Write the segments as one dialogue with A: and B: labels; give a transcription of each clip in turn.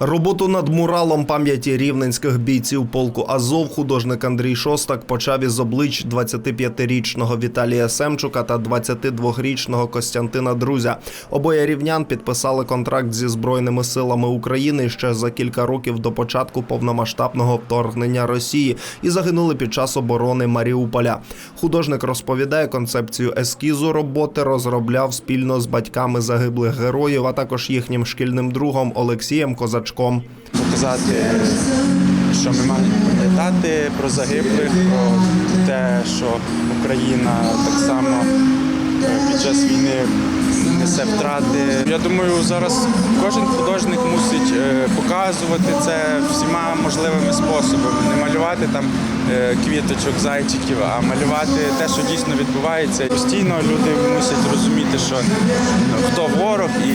A: Роботу над муралом пам'яті рівненських бійців полку Азов художник Андрій Шостак почав із облич 25-річного Віталія Семчука та 22-річного Костянтина Друзя. Обоє рівнян підписали контракт зі збройними силами України ще за кілька років до початку повномасштабного вторгнення Росії і загинули під час оборони Маріуполя. Художник розповідає, концепцію ескізу роботи розробляв спільно з батьками загиблих героїв, а також їхнім шкільним другом Олексієм Козачком.
B: показати, що ми маємо пам'ятати про загиблих, про те, що Україна так само е, під час війни несе втрати. Я думаю, зараз кожен художник мусить е, показувати це всіма можливими способами. Не малювати там е, квіточок, зайчиків, а малювати те, що дійсно відбувається. Постійно люди мусять розуміти, що ну, хто ворог і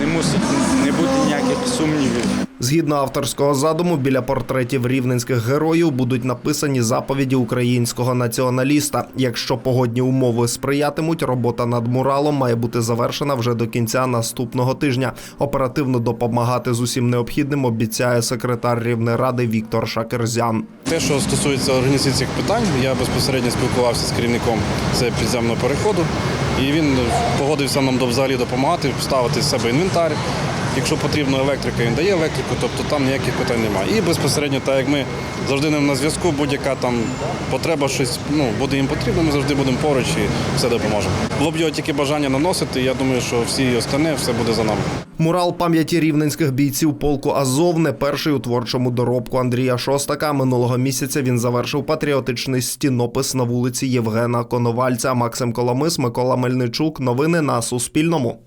B: не мусить не бути ніяких сумнівів.
A: Згідно авторського задуму, біля портретів рівненських героїв будуть написані заповіді українського націоналіста. Якщо погодні умови сприятимуть, робота над муралом має бути завершена вже до кінця наступного тижня. Оперативно допомагати з усім необхідним обіцяє секретар Рівнеради Віктор Шакерзян.
C: Те, що стосується організаційних питань, я безпосередньо спілкувався з керівником це підземного переходу, і він погодився нам до взагалі допомагати, ставити з себе інвентар. Якщо потрібно електрика, він дає електрику, тобто там ніяких питань немає. І безпосередньо, так як ми завжди ним на зв'язку, будь-яка там потреба, щось ну, буде їм потрібно, ми завжди будемо поруч і все допоможемо. Було б його тільки бажання наносити, я думаю, що всі остальне все буде за нами.
A: Мурал пам'яті рівненських бійців полку Азов не перший у творчому доробку Андрія Шостака. Минулого місяця він завершив патріотичний стінопис на вулиці Євгена Коновальця. Максим Коломис, Микола Мельничук. Новини на Суспільному.